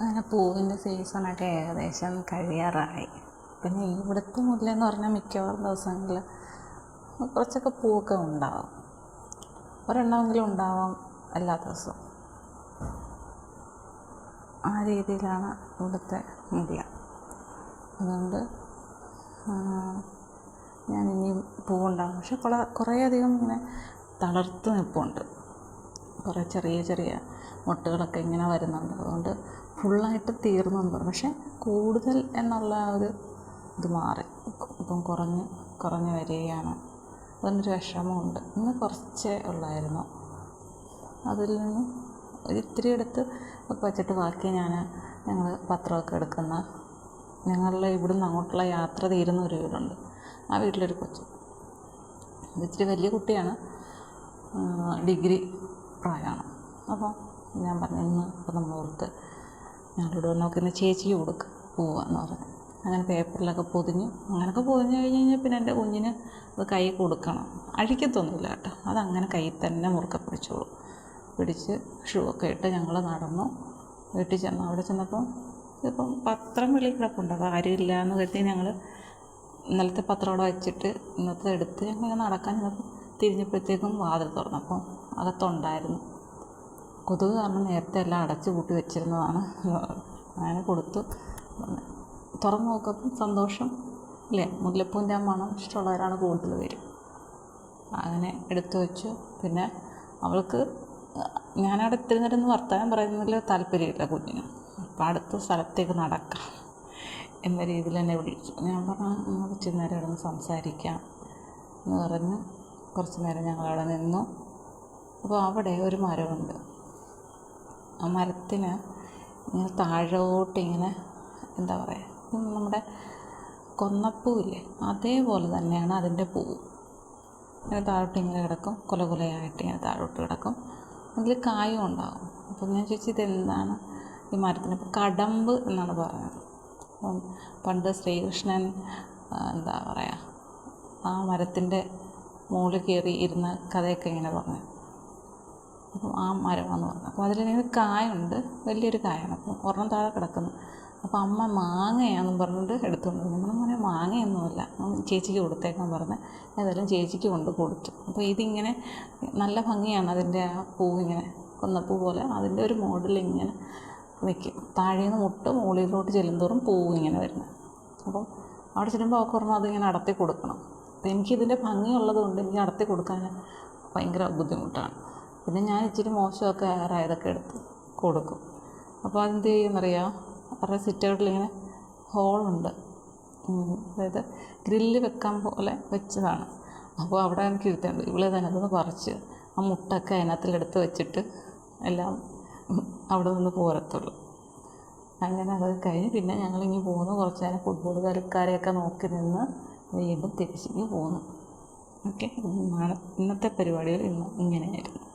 അങ്ങനെ പൂവിന്റെ സീസണൊക്കെ ഏകദേശം കഴിയാറായി. പിന്നെ ഇവിടുത്തെ മുല്ലെന്ന് പറഞ്ഞാൽ മിക്കവാറും ദിവസങ്ങളിൽ കുറച്ചൊക്കെ പൂവൊക്കെ ഉണ്ടാവും. ഒരെണ്ണമെങ്കിലും ഉണ്ടാവാം എല്ലാ ദിവസവും. ആ രീതിയിലാണ് ഇവിടുത്തെ മുല്ല. അതുകൊണ്ട് ഞാൻ ഇനിയും പൂവുണ്ടാകും പക്ഷെ കുറേ കുറേയധികം ഇങ്ങനെ തളർത്ത് നിൽപ്പുണ്ട്. കുറേ ചെറിയ ചെറിയ മൊട്ടുകളൊക്കെ ഇങ്ങനെ വരുന്നുണ്ട്. അതുകൊണ്ട് ഫുള്ളായിട്ട് തീർന്നു എന്ന് പറഞ്ഞു പക്ഷെ കൂടുതൽ എന്നുള്ള ആ ഒരു ഇത് മാറി. ഇപ്പം കുറഞ്ഞ് കുറഞ്ഞ് വരികയാണ്. അതിനൊരു വിഷമമുണ്ട്. ഇന്ന് കുറച്ചേ ഉള്ളായിരുന്നു. അതിൽ നിന്ന് ഒരിത്തിരി എടുത്ത് വെച്ചിട്ട് ബാക്കി ഞാൻ ഞങ്ങൾ പത്രമൊക്കെ എടുക്കുന്ന ഞങ്ങളുടെ ഇവിടുന്ന് അങ്ങോട്ടുള്ള യാത്ര തീരുന്ന ഒരു വീടുണ്ട്. ആ വീട്ടിലൊരു കൊച്ചു. ഇത്തിരി വലിയ കുട്ടിയാണ്. ഡിഗ്രി പ്രായമാണ്. അപ്പോൾ ഞാൻ പറഞ്ഞു ഇന്ന് ഇപ്പോൾ നമ്മൾ ഓർത്ത് നോക്കി ഇന്ന് ചേച്ചിക്ക് കൊടുക്ക പോവാന്ന് പറഞ്ഞു. അങ്ങനെ പേപ്പറിലൊക്കെ പൊതിഞ്ഞു അങ്ങനെയൊക്കെ പൊതിഞ്ഞു കഴിഞ്ഞ് കഴിഞ്ഞാൽ പിന്നെ എന്റെ കുഞ്ഞിന് അത് കൈ കൊടുക്കണം. അഴിക്കത്തൊന്നുമില്ല കേട്ടോ. അതങ്ങനെ കൈ തന്നെ മുറുക്കെ പിടിച്ചോളൂ. പിടിച്ച് ഷൂ ഒക്കെ ഇട്ട് ഞങ്ങൾ നടന്നു. വീട്ടിൽ ചെന്നു അവിടെ ചെന്നപ്പോൾ ഇപ്പം പത്രം വെളിയിൽ കിടപ്പുണ്ട്. അപ്പോൾ ആരും ഇല്ല എന്ന് കരുതി ഞങ്ങൾ ഇന്നലത്തെ പത്രം അവിടെ വെച്ചിട്ട് ഇന്നത്തെ എടുത്ത് ഞങ്ങൾ നടക്കാൻ ചെന്നപ്പോൾ തിരിഞ്ഞപ്പോഴത്തേക്കും വാതിൽ തുറന്നപ്പം അകത്തുണ്ടായിരുന്നു. കൊതുക് കാരണം നേരത്തെ എല്ലാം അടച്ചു കൂട്ടി വെച്ചിരുന്നതാണ്. അങ്ങനെ കൊടുത്തു. തുറന്ന് നോക്കുമ്പം സന്തോഷം. അല്ലേ മുല്ലപ്പൂവിന്റെ ആ മണം ഇഷ്ടമുള്ളവരാണ് കൂടുതൽ പേര്. അങ്ങനെ എടുത്തു വെച്ചു. പിന്നെ അവൾക്ക് ഞാനവിടെ ഇത്തിരി നേരം വർത്തമാനം പറയുന്നതിൽ താല്പര്യമില്ല കുഞ്ഞിന്. അപ്പം അടുത്ത സ്ഥലത്തേക്ക് നടക്കാം എന്ന രീതിയിൽ എന്നെ വിളിച്ചു. ഞാൻ പറഞ്ഞു നമുക്ക് ഇച്ചിരി നേരം ഇവിടെ നിന്ന് സംസാരിക്കാം എന്ന് പറഞ്ഞ് കുറച്ച് നേരം ഞങ്ങളവിടെ നിന്നു. അപ്പോൾ അവിടെ ഒരു മരമുണ്ട്. ആ മരത്തിന് ഇങ്ങനെ താഴോട്ട് ഇങ്ങനെ എന്താ പറയുക നമ്മുടെ കൊന്നപ്പൂവില്ലേ അതേപോലെ തന്നെയാണ് അതിന്റെ പൂവ്. ഇങ്ങനെ താഴോട്ട് ഇങ്ങനെ കിടക്കും കൊല കൊലയായിട്ട് ഇങ്ങനെ താഴോട്ട് കിടക്കും. അതിൽ കായും ഉണ്ടാകും. അപ്പം ഞാൻ ചോദിച്ചു ഇതെന്താണ് ഈ മരത്തിന്? ഇപ്പോൾ കടമ്പ് എന്നാണ് പറയുന്നത്. അപ്പം പണ്ട് ശ്രീകൃഷ്ണൻ എന്താ പറയുക ആ മരത്തിന്റെ മുകളിൽ കയറി ഇരുന്ന കഥയൊക്കെ ഇങ്ങനെ പറഞ്ഞു. അപ്പം ആ മരമാണെന്ന് പറഞ്ഞു. അപ്പോൾ അതിലിങ്ങനെ കായുണ്ട്. വലിയൊരു കായാണ്. അപ്പം ഒരെണ്ണം താഴെ കിടക്കുന്നു. അപ്പോൾ അമ്മ മാങ്ങയാണെന്നും പറഞ്ഞിട്ട് എടുത്തുകൊണ്ട് വന്നു. നമ്മൾ മോനെ മാങ്ങയൊന്നുമല്ല. ചേച്ചിക്ക് കൊടുത്തേക്കാൻ പറഞ്ഞ്. ഏതായാലും ചേച്ചിക്ക് കൊണ്ട് കൊടുത്തു. അപ്പോൾ ഇതിങ്ങനെ നല്ല ഭംഗിയാണ് അതിന്റെ ആ പൂവിങ്ങനെ കൊന്നപ്പൂ പോലെ അതിന്റെ ഒരു മോഡൽ ഇങ്ങനെ നിൽക്കും താഴേന്ന് മുട്ട് മുകളിലോട്ട് ചെല്ലുന്തോറും പൂവ് ഇങ്ങനെ വരുന്നത് അപ്പം അവിടെ ചെല്ലുമ്പോൾ അവർക്ക് പറഞ്ഞാൽ അതിങ്ങനെ അടത്തി കൊടുക്കണം. എനിക്കിതിന്റെ ഭംഗിയുള്ളത് കൊണ്ട് എനിക്ക് അടത്തി കൊടുക്കാൻ ഭയങ്കര ബുദ്ധിമുട്ടാണ്. പിന്നെ ഞാൻ ഇച്ചിരി മോശമൊക്കെ ആയതൊക്കെ എടുത്ത് കൊടുക്കും. അപ്പോൾ അതെന്ത് ചെയ്യുമെന്നറിയാം? അവരുടെ സിറ്റൗട്ടിലിങ്ങനെ ഹോളുണ്ട്. അതായത് ഗ്രില്ല് വെക്കാൻ പോലെ വെച്ചതാണ്. അപ്പോൾ അവിടെ എനിക്ക് ഇരുത്തേണ്ടത് ഇവളെ തന്നെ അതൊന്ന് പറിച്ച് ആ മുട്ടൊക്കെ അതിനകത്തിലെടുത്ത് വെച്ചിട്ട് എല്ലാം അവിടെ നിന്ന് പോരത്തുള്ളൂ. അങ്ങനെ അത് കഴിഞ്ഞ് പിന്നെ ഞങ്ങളിങ്ങനെ പോകുന്നു. കുറച്ച് നേരം ഫുട്ബോൾ കളിക്കാരെയൊക്കെ നോക്കി നിന്ന് വീണ്ടും തിരിച്ചിങ്ങ് പോന്നു ഓക്കെ ഇന്നത്തെ പരിപാടികൾ ഇന്ന് ഇങ്ങനെയായിരുന്നു.